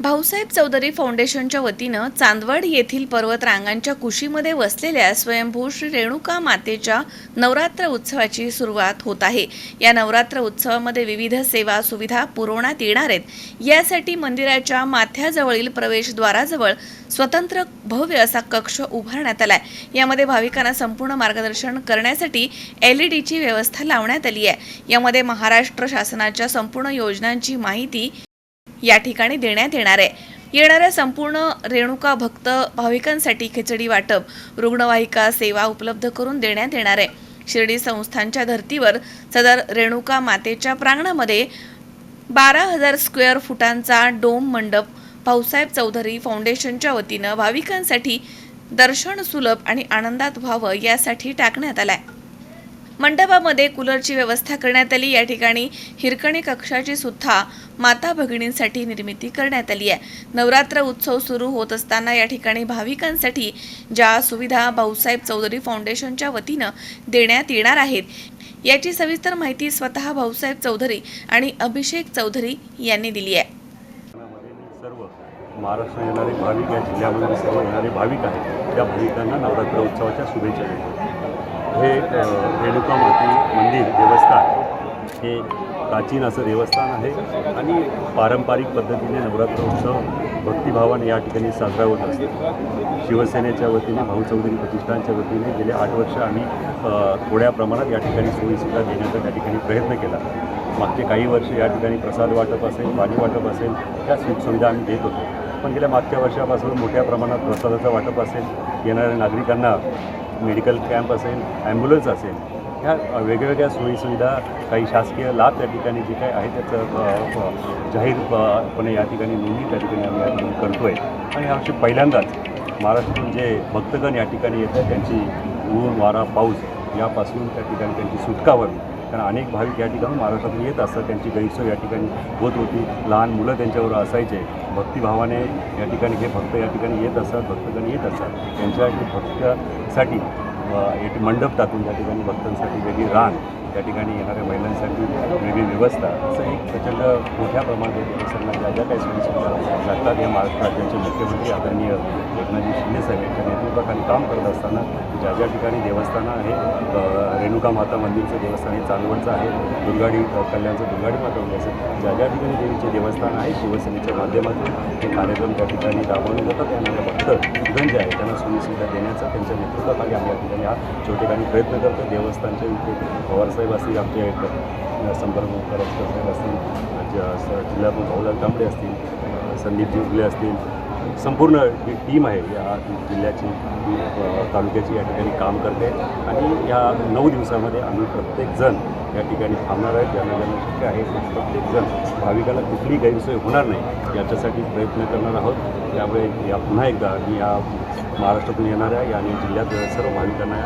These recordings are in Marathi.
भाऊसाहेब चौधरी फाउंडेशनच्या वतीनं चांदवड येथील पर्वतरांगांच्या कुशीमध्ये वसलेल्या स्वयंभू श्री रेणुका मातेच्या नवरात्र उत्सवाची सुरुवात होत आहे. या नवरात्र उत्सवामध्ये विविध सेवा सुविधा पुरवण्यात येणार आहेत. यासाठी मंदिराच्या माथ्याजवळील प्रवेशद्वाराजवळ स्वतंत्र भव्य असा कक्ष उभारण्यात आला आहे यामध्ये भाविकांना संपूर्ण मार्गदर्शन करण्यासाठी एल ई डीची व्यवस्था लावण्यात आली आहे. यामध्ये महाराष्ट्र शासनाच्या संपूर्ण योजनांची माहिती या ठिकाणी देण्यात येणार आहे. येणाऱ्या संपूर्ण रेणुका भक्त भाविकांसाठी खिचडी वाटप रुग्णवाहिका सेवा उपलब्ध करून देण्यात येणार आहे. शिर्डी संस्थांच्या धर्तीवर सदर रेणुका मातेच्या प्रांगणामध्ये बारा हजार स्क्वेअर फुटांचा डोम मंडप भाऊसाहेब चौधरी फाउंडेशनच्या वतीनं भाविकांसाठी दर्शन सुलभ आणि आनंदात व्हावं यासाठी टाकण्यात आलाय. मंडपामध्ये कूलरची व्यवस्था करण्यात आली. या ठिकाणी हिरकणी कक्षाची सुद्धा माता भगिनींसाठी निर्मिती करण्यात आली आहे. नवरात्र उत्सव सुरू होत असताना या ठिकाणी भाविकांसाठी ज्या सुविधा भाऊसाहेब चौधरी फाउंडेशनच्या वतीनं देण्यात येणार आहेत याची सविस्तर माहिती स्वतः भाऊसाहेब चौधरी आणि अभिषेक चौधरी यांनी दिली आहे. सर्व महाराष्ट्र येणारे भाविक या जिल्ह्यामध्ये सर्व येणारे भाविक आहेत त्या भाविकांना नवरात्र उत्सवाच्या शुभेच्छा देतो. हे अ, रेणुका माती मंदिर देवस्थान हे प्राचीन असं देवस्थान आहे आणि पारंपरिक पद्धतीने नवरात्र उत्सव भक्तिभावाने या ठिकाणी साजरा होत असतो. शिवसेनेच्या वतीने भाऊ चौधरी प्रतिष्ठानच्या वतीने गेले आठ वर्ष आम्ही थोड्या प्रमाणात या ठिकाणी सोयीसुविधा देण्याचा त्या ठिकाणी प्रयत्न केला. मागचे काही वर्ष या ठिकाणी प्रसाद वाटप असेल पाणी वाटप असेल या सुखसुविधा आम्ही देत होतो. पण गेल्या मागच्या वर्षापासून मोठ्या प्रमाणात प्रसादाचं वाटप असेल. येणाऱ्या नागरिकांना मेडिकल कॅम्प असेल ॲम्ब्युलन्स असेल ह्या वेगवेगळ्या सोयीसुविधा काही शासकीय लाभ त्या ठिकाणी जे काही आहे त्याचं जाहीरपणे या ठिकाणी नोंदणी त्या ठिकाणी आम्ही या ठिकाणी करतो आहे आणि यावर्षी पहिल्यांदाच महाराष्ट्रातून जे भक्तगण या ठिकाणी येतात त्यांची ऊन वारा पाऊस यापासून त्या ठिकाणी त्यांची सुटका व्हावी. कारण अनेक भाविक या ठिकाणी महाराष्ट्रातून येत असतात. त्यांची गैरसोय या ठिकाणी होत होती. लहान मुलं त्यांच्यावर असायचे. भक्तिभावाने या ठिकाणी हे भक्त या ठिकाणी येत असतात भक्तगण येत असतात. त्यांच्या भक्तासाठी एक मंडप टाकून त्या ठिकाणी भक्तांसाठी वेगळी रान त्या ठिकाणी येणाऱ्या महिलांसाठी वेगळी व्यवस्था. असं एक प्रचंड मोठ्या प्रमाणात देवस्थांना ज्या ज्या काही सोयीसुविधा लागतात या महाराष्ट्र राज्याचे मुख्यमंत्री आदरणीय एकनाथजी शिंदे साहेब यांच्या नेतृत्वाखाली काम करत असताना ज्या ज्या ठिकाणी देवस्थानं आहे रेणुका माता मंदिरचं देवस्थान हे चांदवडचं आहे दुर्गाडी कल्याणचं दुर्गाडी माता मंदिर असेल ज्या ज्या ठिकाणी देवीचे देवस्थान आहे शिवसेनेच्या माध्यमातून हे कार्यक्रम त्या ठिकाणी राबवले जातात. येणाऱ्या भक्त गंज जे आहे त्यांना सोयीसुविधा देण्याचा त्यांच्या नेतृत्वाखाली आम्ही या ठिकाणी हा ठिकाणी प्रयत्न करतो देवस्थानचे इथे पवारसाहेब असतील आमच्या इकडं संपर्क करस्कर असतील. ज- स- जिल्हा भाऊलाल तांबडे असतील संदीप जिंकले असतील. संपूर्ण जी टीम आहे या जिल्ह्याची तालुक्याची या ठिकाणी काम करते. आणि या नऊ दिवसामध्ये आम्ही प्रत्येकजण या ठिकाणी थांबणार आहेत. ज्यांना ज्यांना शक्य आहे प्रत्येकजण भाविकाला कुठली गैरसोय होणार नाही याच्यासाठी प्रयत्न करणार आहोत. त्यामुळे या पुन्हा एकदा मी या महाराष्ट्रातून येणाऱ्या या आणि जिल्ह्यात सर्व भाविकांना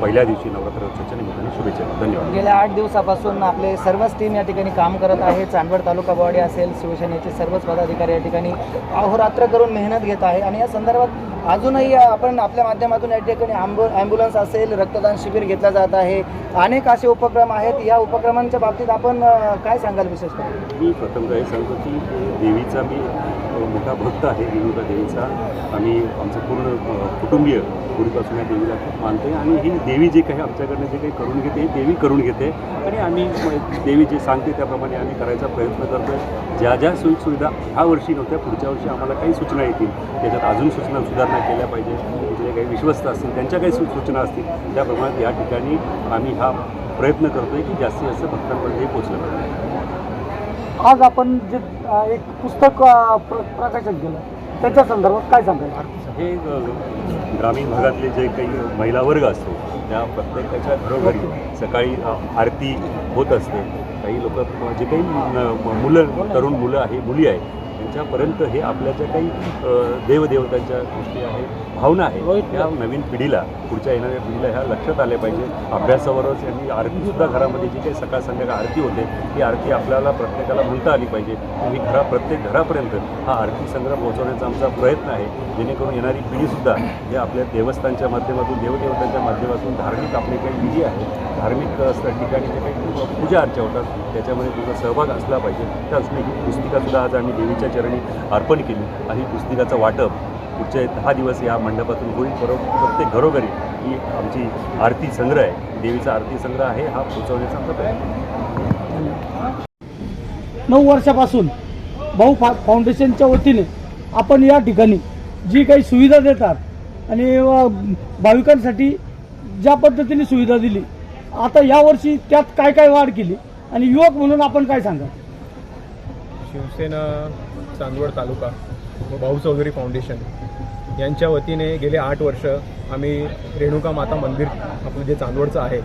पहिल्या दिवशी नवरात्र उत्सवाच्या निमित्ताने शुभेच्छा धन्यवाद. गेल्या आठ दिवसापासून आपले सर्वच टीम या ठिकाणी काम करत आहे. चांदवड तालुका बॉडी असेल शिवसेनेचे सर्वच पदाधिकारी या ठिकाणी अहोरात्र करून मेहनत घेत आहे. आणि या संदर्भात अजूनही आपण आपल्या माध्यमातून या ठिकाणी आंबु ॲम्ब्युलन्स असेल रक्तदान शिबिर घेतला जात आहे. अनेक असे उपक्रम आहेत या उपक्रमांच्या बाबतीत आपण काय सांगाल विशेषतः? मी प्रथमतः हे सांगतो की देवीचा मी मोठा भक्त आहे रेणुका देवीचा. आणि आमचं पूर्ण कुटुंबीय पूर्वीपासून या देवीला खूप मानते आणि ही देवी जे काही आमच्याकडनं जे काही करून घेते ही देवी करून घेते. आणि आम्ही देवी जे सांगते त्याप्रमाणे आम्ही करायचा प्रयत्न करतो आहे ज्या ज्या सोयीसुविधा ह्या वर्षी नव्हत्या पुढच्या वर्षी आम्हाला काही सूचना येतील. त्याच्यात अजून सूचना सुधारणा केल्या पाहिजे. जे काही विश्वस्त असतील त्यांच्या काही सूचना असतील. त्याप्रमाणे या ठिकाणी आम्ही हा प्रयत्न करतो आहे की जास्तीत जास्त भक्तांपर्यंत हे पोचलं पाहिजे. आज आपण जे एक पुस्तक अ, प्र- प्रकाशित केलं त्याच्या संदर्भात काय सांगाल हे ग्रामीण भागातले जे काही महिला वर्ग असतो त्या प्रत्येकाच्या घरोघरी सकाळी आरती होत असते. काही लोक जे काही मुलं तरुण मुलं आहे मुली आहे त्यांच्यापर्यंत हे आपल्या ज्या काही देवदेवतांच्या गोष्टी आहेत भावना आहे त्या नवीन पिढीला पुढच्या येणाऱ्या पिढीला ह्या लक्षात आल्या पाहिजे. अभ्यासावरच यांनी आरतीसुद्धा घरामध्ये जी काही सकाळ संध्याकाळ आरती होते ती आरती आपल्याला प्रत्येकाला म्हणता आली पाहिजे. आणि घरा प्रत्येक घरापर्यंत हा आरती संग्रह पोहोचवण्याचा आमचा प्रयत्न आहे. जेणेकरून येणारी पिढीसुद्धा हे आपल्या देवस्थानच्या माध्यमातून देवदेवतांच्या माध्यमातून धार्मिक आपले काही विधी आहे धार्मिक ठिकाणी जे काही पूजा अर्चा होतात त्याच्यामध्ये तुझा सहभाग असला पाहिजे. त्या दृष्टीने ही पुस्तिकासुद्धा आज आम्ही देवीच्या चरणी अर्पण केली. आणि ही पुस्तिकाचं वाटप पुढचे दहा दिवस या मंडपातून होईल. बरोबर प्रत्येक घरोघरी ही आमची आरती संग्रह आहे. देवीचा आरती संग्रह आहे. हा पोचवण्याचा आमचा प्रयत्न आहे. नऊ वर्षापासून भाऊ फा फाउंडेशनच्या वतीने आपण या ठिकाणी जी काही सुविधा देतात आणि भाविकांसाठी ज्या पद्धतीने सुविधा दिली आता यावर्षी त्यात काय काय वाढ केली आणि युवक म्हणून आपण काय सांगा शिवसेना चांदवड तालुका व भाऊ चौधरी फाउंडेशन यांच्या वतीने गेले आठ वर्ष आम्ही रेणुका माता मंदिर आपलं जे चांदवडचं आहे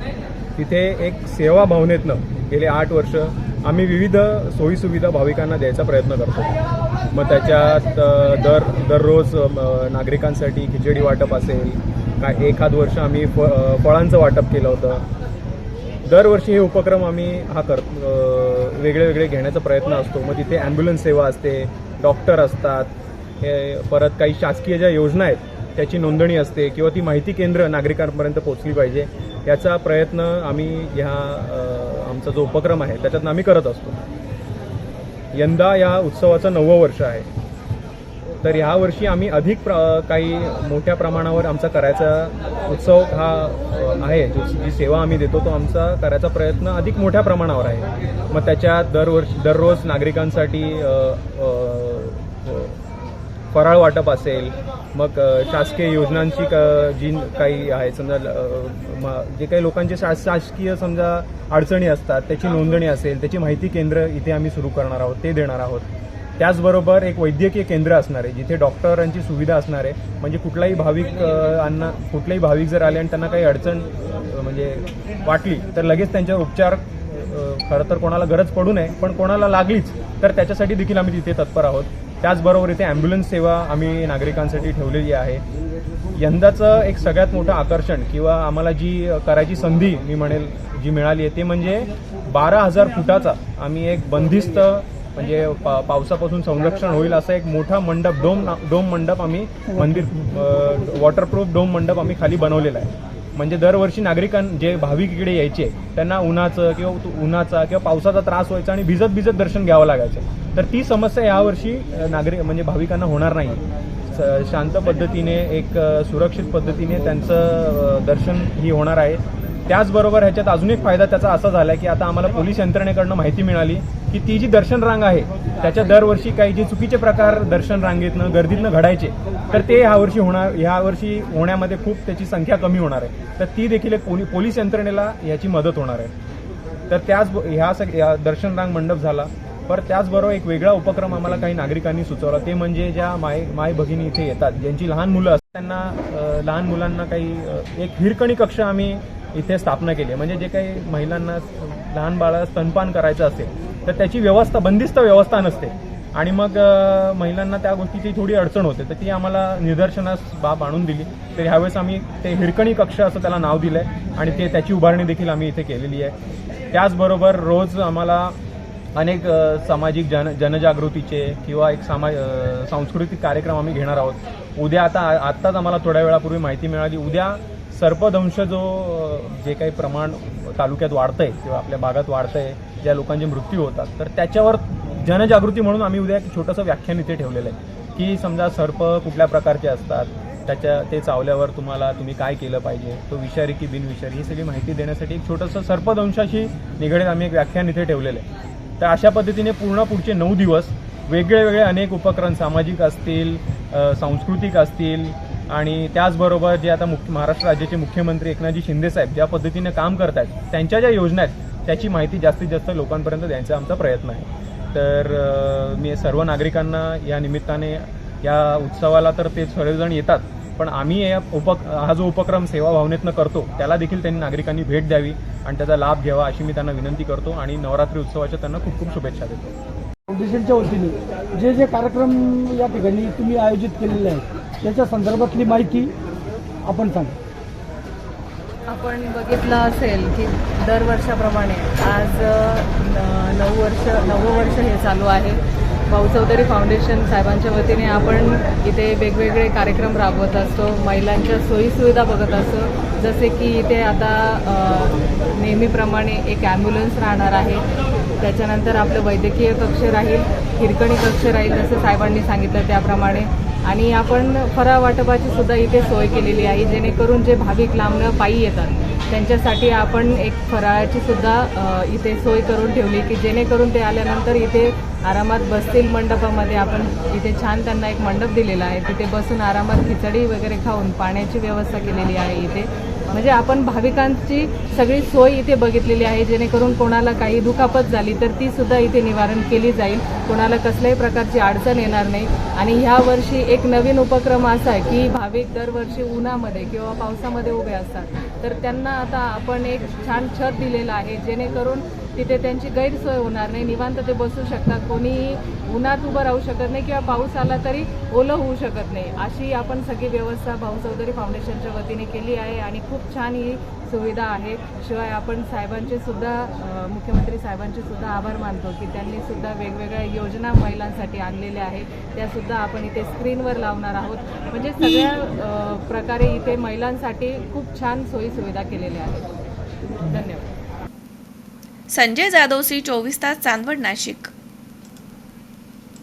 तिथे एक सेवा भावनेतनं गेले आठ वर्ष आम्ही विविध सोयीसुविधा भाविकांना द्यायचा प्रयत्न करतो. मग त्याच्यात दर दररोज नागरिकांसाठी खिचडी वाटप असेल काय एखाद वर्ष आम्ही फ फळांचं वाटप केलं होतं दरवर्षी हे उपक्रम आम्ही हा कर वेगळे वेगळे घेण्याचा प्रयत्न असतो. मग तिथे ॲम्ब्युलन्स सेवा असते डॉक्टर असतात हे परत काही शासकीय ज्या योजना आहेत त्याची नोंदणी असते किंवा ती माहिती केंद्र नागरिकांपर्यंत पोहोचली पाहिजे याचा प्रयत्न आम्ही ह्या आमचा जो उपक्रम आहे त्याच्यातनं आम्ही करत असतो. यंदा या उत्सवाचं नववं वर्ष आहे. तर यावर्षी आम्ही अधिक प्र काही मोठ्या प्रमाणावर आमचा करायचा उत्सव हा आहे. जो जी सेवा आम्ही देतो तो आमचा करायचा प्रयत्न अधिक मोठ्या प्रमाणावर आहे. मग त्याच्यात दरवर्षी दररोज नागरिकांसाठी फराळ वाटप असेल मग शासकीय योजनांची क जी काही आहे समजा म- जे काही लोकांचे शा शासकीय समजा अडचणी असतात त्याची नोंदणी असेल त्याची माहिती केंद्र इथे आम्ही सुरू करणार आहोत ते देणार आहोत. त्याचबरोबर एक वैद्यकीय केंद्र असणार आहे जिथे डॉक्टरांची सुविधा असणार आहे. म्हणजे कुठलाही भाविक अन्ना कुठलाही भाविक जर आले आणि त्यांना काही अडचण म्हणजे वाटली तर लगेच त्यांच्यावर उपचार खरं तर कोणाला गरज पडू नये पण कोणाला लागलीच तर त्याच्यासाठी देखील आम्ही तिथे तत्पर आहोत. त्याचबरोबर इथे ॲम्ब्युलन्स सेवा आम्ही नागरिकांसाठी ठेवलेली आहे. यंदाचं एक सगळ्यात मोठं आकर्षण किंवा आम्हाला जी करायची संधी मी म्हणेल जी मिळाली आहे ते म्हणजे बारा हजार फुटाचा आम्ही एक बंदिस्त म्हणजे पा पावसापासून संरक्षण होईल असा एक मोठा मंडप डोम डोम मंडप आम्ही मंदिर वॉटरप्रूफ डोम मंडप आम्ही खाली बनवलेला आहे. म्हणजे दरवर्षी नागरिकां जे भाविक इकडे यायचे त्यांना उन्हाचं किंवा उन्हाचा किंवा पावसाचा त्रास व्हायचा आणि भिजत भिजत दर्शन घ्यावं लागायचं. तर ती समस्या यावर्षी नागरिक म्हणजे भाविकांना होणार नाही. स- शांत पद्धतीने एक सुरक्षित पद्धतीने त्यांचं दर्शन ही होणार आहे. त्याचबरोबर ह्याच्यात अजून एक फायदा त्याचा असा झाला की आता आम्हाला पोलीस यंत्रणेकडनं माहिती मिळाली की ती जी दर्शन रांग आहे त्याच्या दरवर्षी काही जे चुकीचे प्रकार दर्शन रांगेतनं गर्दीतनं घडायचे तर ते ह्यावर्षी होणार ह्यावर्षी होण्यामध्ये खूप त्याची संख्या कमी होणार आहे. तर ती देखील एक पोली पोलीस यंत्रणेला याची मदत होणार आहे. तर त्याच ह्या सग दर्शन रांग मंडप झाला. पर त्याचबरोबर एक वेगळा उपक्रम आम्हाला काही नागरिकांनी सुचवला. ते म्हणजे ज्या माय माय भगिनी इथे येतात ज्यांची लहान मुलं असतात त्यांना लहान मुलांना काही एक हिरकणी कक्ष आम्ही इथे स्थापना केली म्हणजे जे काही महिलांना लहान बाळा स्तनपान करायचं असेल तर त्याची व्यवस्था बंदिस्त व्यवस्था नसते. आणि मग महिलांना त्या गोष्टीची थोडी अडचण होते. तर ती आम्हाला निदर्शनास बाब आणून दिली. तर ह्यावेळेस आम्ही ते हिरकणी कक्ष असं त्याला नाव दिलं आहे आणि ते त्याची उभारणी देखील आम्ही इथे केलेली आहे. त्याचबरोबर रोज आम्हाला अनेक सामाजिक जन जनजागृतीचे किंवा एक सामा सांस्कृतिक कार्यक्रम आम्ही घेणार आहोत. उद्या आता आत्ताच आम्हाला थोड्या वेळापूर्वी माहिती मिळाली उद्या सर्पदंश जो जे काही प्रमाण तालुक्यात वाढतंय किंवा आपल्या भागात वाढतंय ज्या लोकांचे मृत्यू होतात तर त्याच्यावर जनजागृती म्हणून आम्ही उद्या एक छोटंसं व्याख्यान इथे ठेवलेलं आहे. की समजा सर्प कुठल्या प्रकारचे असतात त्याच्या ते चावल्यावर तुम्हाला तुम्ही काय केलं पाहिजे तो विषारी की बिनविषारी ही सगळी माहिती देण्यासाठी एक छोटंसं सर्पदंशाशी निगडीत आम्ही एक व्याख्यान इथे ठेवलेलं आहे. तर अशा पद्धतीने पूर्ण पुढचे नऊ दिवस वेगळे वेगळे अनेक उपक्रम सामाजिक असतील सांस्कृतिक असतील आणि त्याचबरोबर जे आता मुख्य महाराष्ट्र राज्याचे मुख्यमंत्री एकनाथजी शिंदेसाहेब ज्या पद्धतीने काम करत आहेत त्यांच्या ज्या योजना आहेत त्याची माहिती जास्तीत जास्त लोकांपर्यंत द्यायचा आमचा प्रयत्न आहे. तर मी सर्व नागरिकांना या निमित्ताने या उत्सवाला तर ते सर्वजण येतात पण आम्ही या उपक हा जो उपक्रम सेवा भावनेतनं करतो त्याला देखील त्यांनी नागरिकांनी भेट द्यावी आणि त्याचा लाभ घ्यावा अशी मी त्यांना विनंती करतो आणि नवरात्री उत्सवाच्या त्यांना खूप खूप शुभेच्छा देतो. फाउंडेशनच्या वतीने जे जे कार्यक्रम या ठिकाणी तुम्ही आयोजित केलेले आहेत त्याच्या संदर्भातली माहिती आपण सांगा. आपण बघितलं असेल की दरवर्षाप्रमाणे आज नऊ वर्ष नवं वर्ष हे चालू आहे. भाऊ चौधरी फाउंडेशन साहेबांच्या वतीने आपण इथे वेगवेगळे कार्यक्रम राबवत असतो. महिलांच्या सोयीसुविधा बघत असतो. जसे की इथे आता नेहमीप्रमाणे एक ॲम्ब्युलन्स राहणार आहे. त्याच्यानंतर आपलं वैद्यकीय कक्ष राहील हिरकणी कक्ष राहील जसं साहेबांनी सांगितलं त्याप्रमाणे. आणि आपण फराळ वाटपाची सुद्धा इथे सोय केलेली आहे जेणेकरून जे भाविक लांबनं पायी येतात त्यांच्यासाठी आपण एक फराळाची सुद्धा इथे सोय करून ठेवली की जेणेकरून ते आल्यानंतर इथे आरामात बसतील मंडपामध्ये. आपण इथे छान त्यांना एक मंडप दिलेला आहे तिथे बसून आरामात खिचडी वगैरे खाऊन पाण्याची व्यवस्था केलेली आहे इथे. म्हणजे आपण भाविकांची सगळी सोय इथे बघितलेली आहे जेणेकरून कोणाला काही दुखापत झाली तर ती सुद्धा इथे निवारण केली जाईल. कोणाला कसल्याही प्रकारची अडचण येणार नाही. आणि ह्या वर्षी एक नवीन उपक्रम असा आहे की भाविक दरवर्षी उन्हामध्ये किंवा पावसामध्ये उभे असतात. तर त्यांना आता आपण एक छान छत दिलेलं आहे जेणेकरून तिथे त्यांची गैरसोय होणार नाही. निवांत ते बसू शकतात. कोणी उन्हात उभं राहू शकत नाही किंवा पाऊस आला तरी ओलं होऊ शकत नाही. अशी आपण सगळी व्यवस्था भाऊ चौधरी फाउंडेशनच्या वतीने केली आहे आणि खूप छान ही सुविधा आहे. शिवाय आपण साहेबांचे सुद्धा मुख्यमंत्री साहेबांचे सुद्धा आभार मानतो की त्यांनी सुद्धा वेगवेगळ्या योजना महिलांसाठी आणलेल्या आहेत. त्या सुद्धा आपण इथे स्क्रीनवर लावणार आहोत. म्हणजे सगळ्या प्रकारे इथे महिलांसाठी खूप छान सोयी सुविधा केलेल्या आहेत. धन्यवाद. संजय जाधव सी चोवीस तास चांदवड नाशिक.